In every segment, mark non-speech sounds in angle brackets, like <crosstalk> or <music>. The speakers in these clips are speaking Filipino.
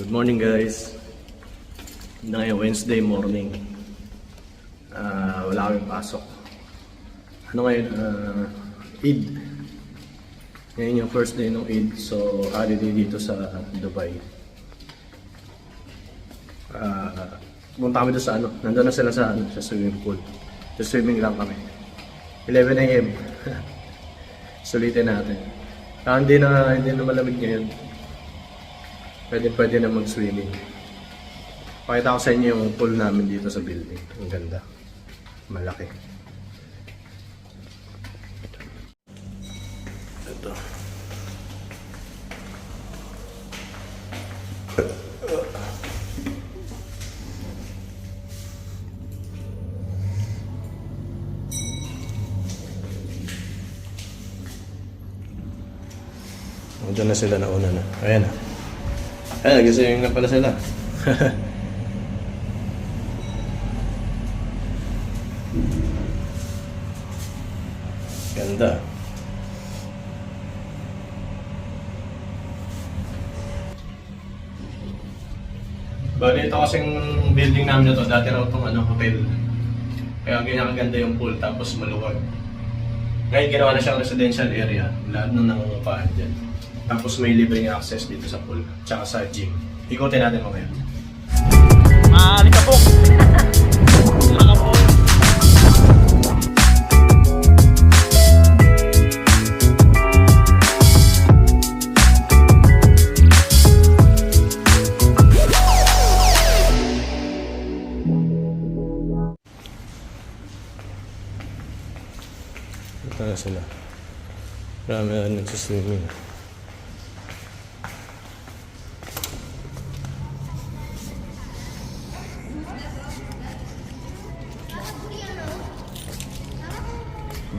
Good morning guys. Na ngayon, Wednesday morning. Ah, wala kaming pasok. Ano ngayon? ah, Eid. Ngayon yung first day ng Eid. So, holiday dito sa Dubai. Ah, punta kami doon sa ano. Nandun na sila sa, ano, sa swimming pool. Sa swimming lang kami. 11 a.m. <laughs> Sulitin natin. Ah, hindi na, hindi na malamig ngayon. Pwede pwede na mag-swimming. Pakita ko sa inyo yung pool namin dito sa building. Ang ganda. Malaki. Ito. Diyan na sila nauna na. Ayan na. Ayan, nagising na pala sila. <laughs> Ganda. Bali, ito kasing building namin na to. Dati raw itong ano, hotel. Kaya ginakaganda yung pool, tapos maluwag. Ngayon ginawa na siyang residential area. Lahat na nangungupahan dyan. Tapos may libreng access dito sa pool. Tsaka sa gym. Ikutin natin mamaya. Maaari ka po. Ito na sila. Marami na nagsiswimming.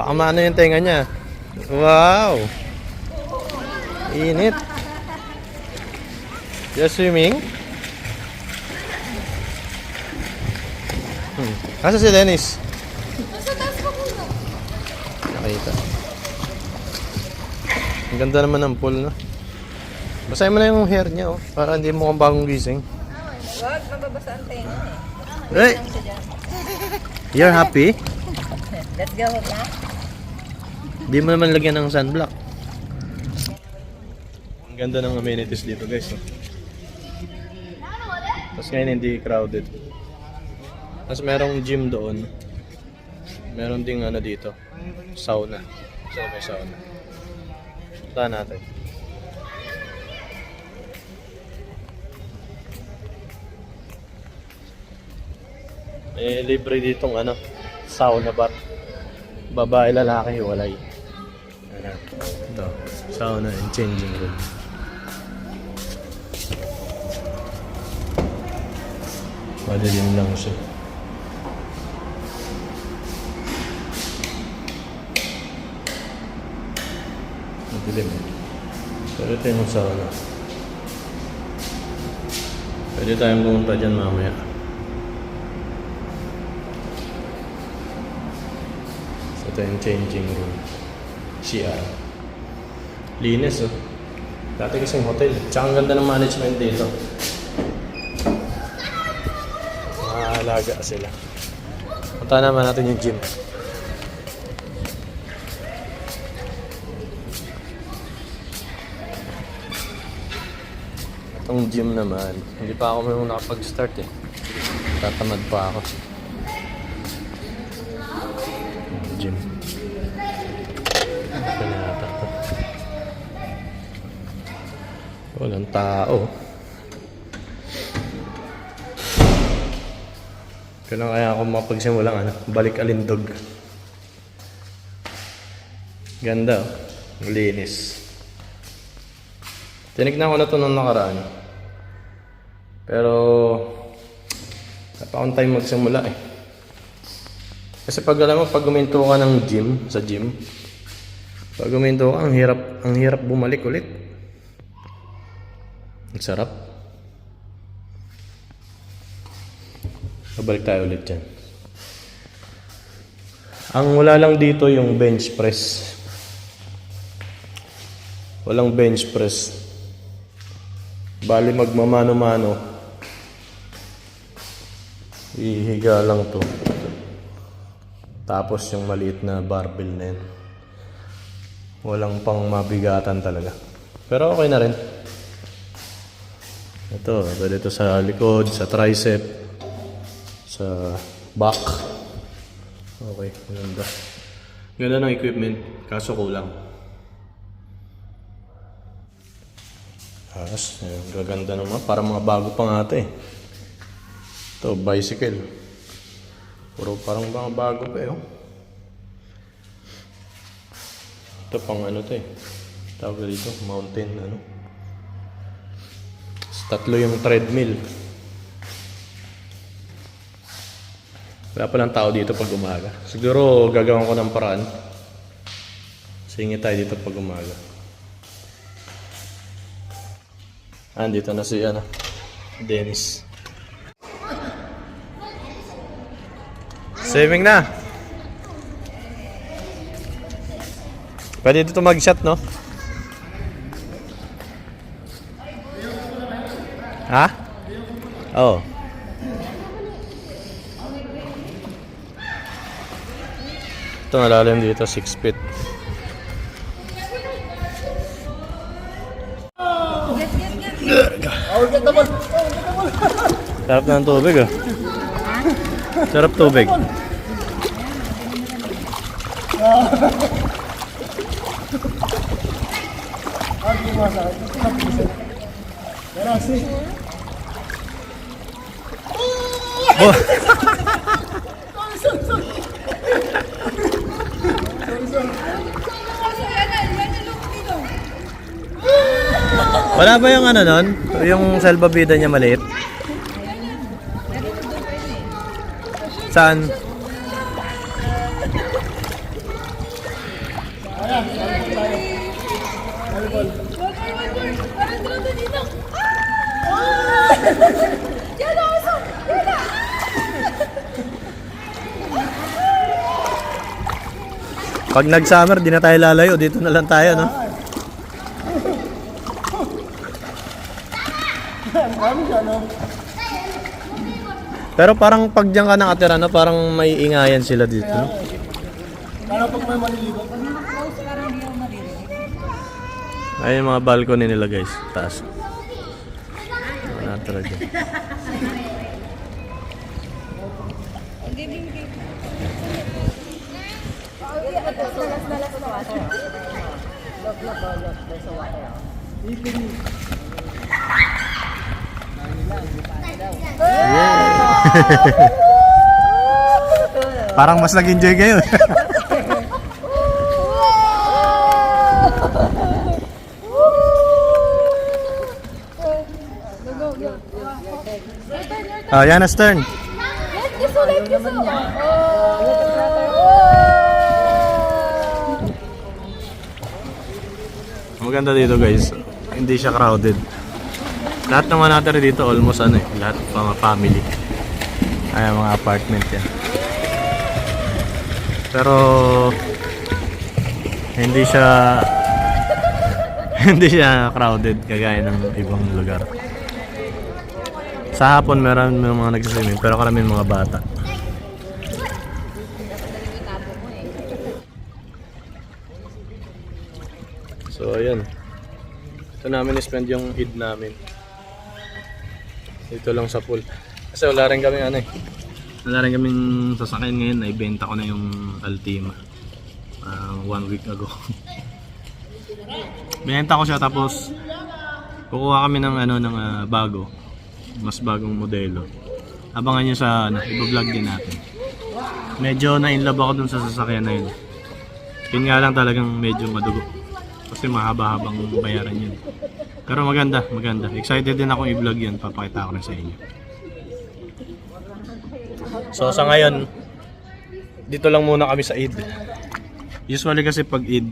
Baka maano yung tenga niya. Wow! Init. Just swimming? Hmm. Asa si Dennis? Nakita. Ang ganda naman ng pool, no? Basahin mo na yung hair niya, oh. Para hindi mo kang bagong gising. Wag, mababasa ang tenga eh. Hey! You're happy? Let's go, na. Hindi mo naman lagyan ng sunblock. Ang ganda ng amenities dito, guys. Oh. Tapos ngayon hindi crowded. Tapos merong gym doon. Meron ding ano dito. Sauna. So may sauna. Punta natin. Eh, libre ditong ano, sauna bar. Babae, lalaki, walay. Ito, sauna and changing room. Madilim lang siya. Madilim. Pero ito yung sauna. Pwede tayong pumunta dyan mamaya. So, ito yung changing room. CR. Linis oh. Dati kasing hotel. Tsaka ang ganda ng management dito. Maaalaga sila. Punta naman natin yung gym. Itong gym naman, hindi pa ako may nakapag-start eh. Tatamad pa ako. Walang tao. Kailan kaya ako mapagsimulang ano, balik alindog. Ganda oh. Linis. Tinignan ko na to nung nakaraan. Pero, napakang time magsimula eh. Kasi pag alam mo, pag guminto ka ng gym, sa gym, pag guminto ka, ang hirap, ang hirap bumalik ulit. Ang sarap. Babalik tayo ulit dyan. Ang wala lang dito yung bench press. Walang bench press. Bali magmamano-mano. Ihiga lang to. Tapos yung maliit na barbell na yun. Walang pang mabigatan talaga. Pero okay na rin. Ito, pwede ito sa likod, sa tricep, sa back. Okay, ganda. Ganda ng equipment, kaso kulang. Tapos, gaganda naman. Para mga bago pa nga ito eh. Ito, bicycle. Puro parang mga bago pa eh. Oh. Ito pang ano to eh. Tawag dito, mountain ano. Tatlo yung treadmill. Wala pa lang tao dito pag umaga. Siguro gagawin ko ng paraan. Singit tayo dito pag umaga. Ah, dito na si ano, Dennis. Saving na. Pwede dito mag-shot, no? Ha? Oh. Ito malalim dito, 6 feet. Sarap ng tubig ah. Sarap tubig. Oh. Wala ba yung ano nun? Yung salbabida niya maliit? Saan? Pag nag-summer, di na tayo lalayo. Dito na lang tayo, no? Pero parang pag diyan ka nakatira, no, parang may ingayan sila dito. No? Ay, yung mga balcony nila guys, taas. Mga natira dyan. Parang mas nag-enjoy kayo. oh, <laughs> yan na Stern. Maganda dito guys. Hindi siya crowded. Lahat naman natin dito almost ano eh. Lahat mga family. Ay, mga apartment yan. Pero hindi siya <laughs> hindi siya crowded kagaya ng ibang lugar. Sa hapon meron mga nagsiswimming pero karamihan mga bata. So ayun. Ito namin spend yung Eid namin. Dito lang sa pool. Kasi wala rin kami ano eh. Wala rin kaming sasakyan ngayon. Naibenta ko na yung Altima. Ah, one week ago. <laughs> Binenta ko siya tapos kukuha kami ng ano ng ah, bago. Mas bagong modelo. Abangan nyo sa ano, i-vlog din natin. Medyo na-inlove ako dun sa sasakyan na yun. Yun nga lang talagang medyo madugo. Kasi mahaba-habang bayaran yun. Pero maganda, maganda. Excited din akong i-vlog yun. Papakita ko na sa inyo. So sa ngayon, dito lang muna kami sa Eid. Usually kasi pag Eid,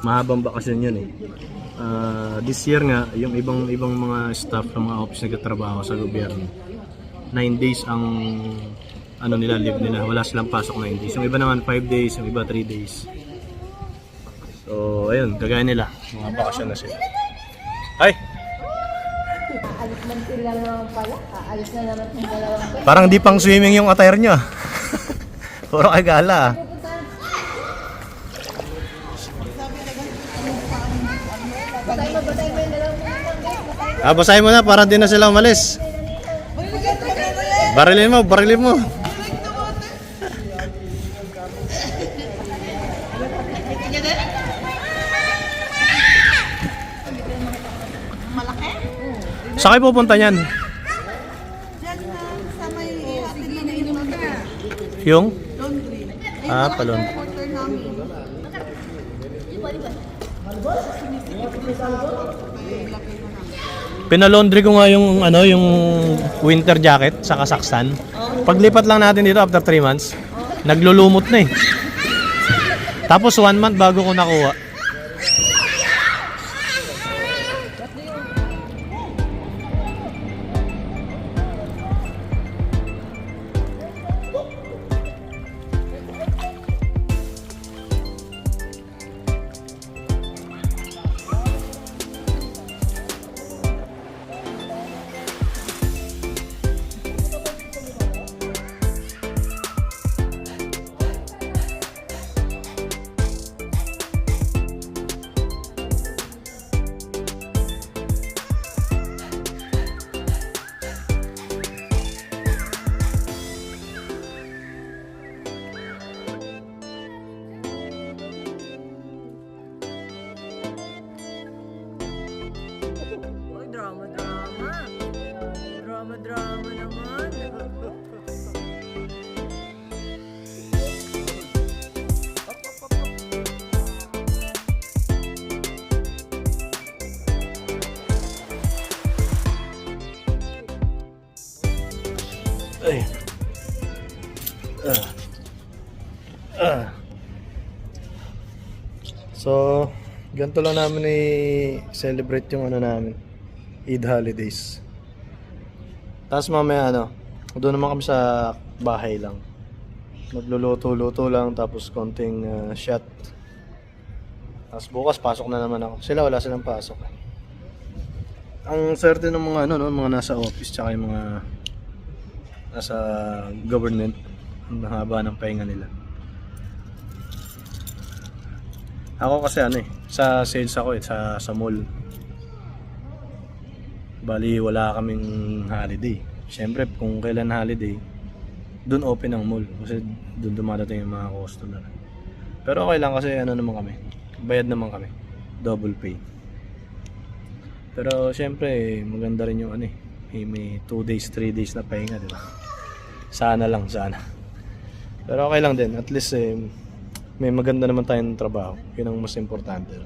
mahabang bakasyon yun eh. Ah, this year nga, yung ibang ibang mga staff ng mga office nagtatrabaho sa gobyerno, 9 days ang ano nila, leave nila. Wala silang pasok 9 days. Yung iba naman 5 days, yung iba 3 days. So, ayun, kagaya nila. Mga bakasyon na sila. Ay! Aalis man sila naman pala. Aalis na naman yung dalawang ko. Parang di pang swimming yung attire nyo. ah. <laughs> Puro kay gala. ah. Ah, basahin mo na para di na sila umalis. Barilin mo, barilin mo. Saan kayo pupunta niyan? sa may atin na inuman ka. Yung? Laundry. Ah, palon. Order namin. Pinalaundry ko nga yung ano, yung winter jacket sa Kazakhstan. Paglipat lang natin dito after 3 months, naglulumot na eh. Tapos one month bago ko nakuha. Ganito lang namin i-celebrate yung ano namin, Eid holidays. Tapos mamaya ano, doon naman kami sa bahay lang. Magluluto-luto lang tapos konting ah, shot. Tapos bukas pasok na naman ako. Sila wala silang pasok. Ang swerte ng mga ano, no, mga nasa office tsaka yung mga nasa government ang haba ng pahinga nila. Ako kasi ano eh, sa sales ako eh, sa, sa mall. Bali, wala kaming holiday. Siyempre, kung kailan holiday, dun open ang mall. Kasi dun dumadating yung mga customer. Pero okay lang kasi ano naman kami, bayad naman kami. Double pay. Pero siyempre, maganda rin yung ano eh, may, may 2 days, 3 days na pahinga, di ba? Sana lang, sana. Pero okay lang din. At least eh, may maganda naman tayong trabaho. Yun ang mas importante.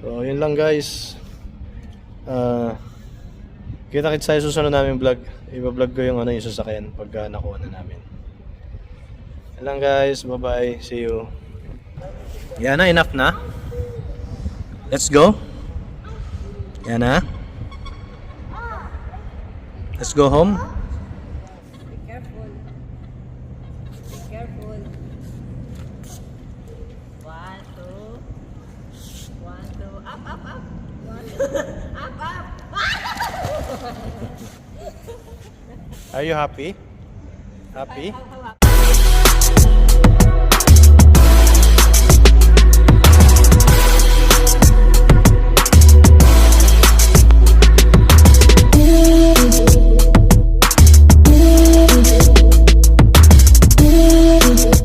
So, yun lang guys. Ah, kita kits tayo susunod namin vlog. Iba-vlog ko yung ano yung sasakyan pagka nakuha na namin. Yun lang guys. Bye-bye. See you. Yan na, enough na. Let's go. Yan na. Let's go home. Be careful. Be careful. One, two. One, two. Up, up, up. One, two. Up, up. Are you happy? Happy?